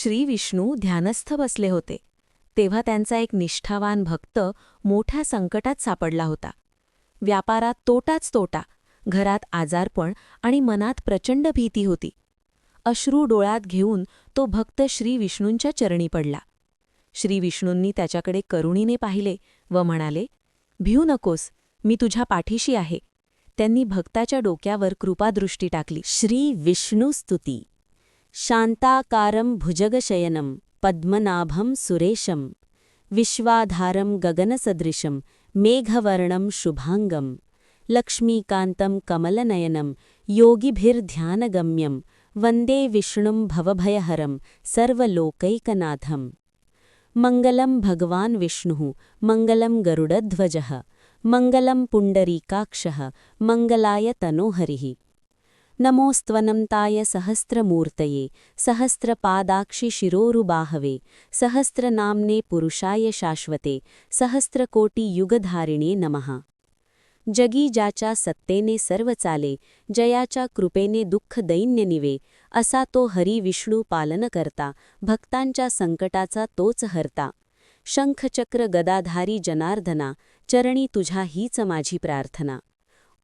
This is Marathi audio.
श्री विष्णू ध्यानस्थ बसले होते. तेव्हा त्यांचा एक निष्ठावान भक्त मोठ्या संकटात सापडला होता. व्यापारात तोटाच तोटा घरात आजारपण आणि मनात प्रचंड भीती होती. अश्रू डोळ्यात घेऊन तो भक्त श्री विष्णूंच्या चरणी पडला. श्री विष्णूंनी त्याच्याकडे करुणीने पाहिले व म्हणाले भिऊ नकोस मी तुझ्या पाठीशी आहे. त्यांनी भक्ताच्या डोक्यावर कृपादृष्टी टाकली. श्री विष्णुस्तुती शान्ताकारं भुजगशयनं पद्मनाभं सुरेशं विश्वाधारं गगनसदृशं मेघवर्णं शुभाङ्गं लक्ष्मीकान्तं कमलनयनं योगिभिर्ध्यानगम्यं वन्दे विष्णुं भवभयहरं सर्वलोकैकनाथम्। मङ्गलं भगवान् विष्णुः मङ्गलं गरुडध्वजः मङ्गलं पुण्डरीकाक्षः मङ्गलाय तनोहरिः नमोस्त्वनंताय सहस्रमूर्तये सहस्रपादाक्षि शिरोरुबाहवे सहस्रनाम्ने पुरुषाय शाश्वते सहस्रकोटियुगधारिणे नमः. जगी ज्याच्या सत्तेने सर्व चाले जयाच्या कृपेने दुःख दैन्य निवे असा तो हरी विष्णू पालन करता भक्तांच्या संकटाचा तोच हरता. शंखचक्र गदाधारी जनार्दना चरणी तुझा हीच माझी प्रार्थना.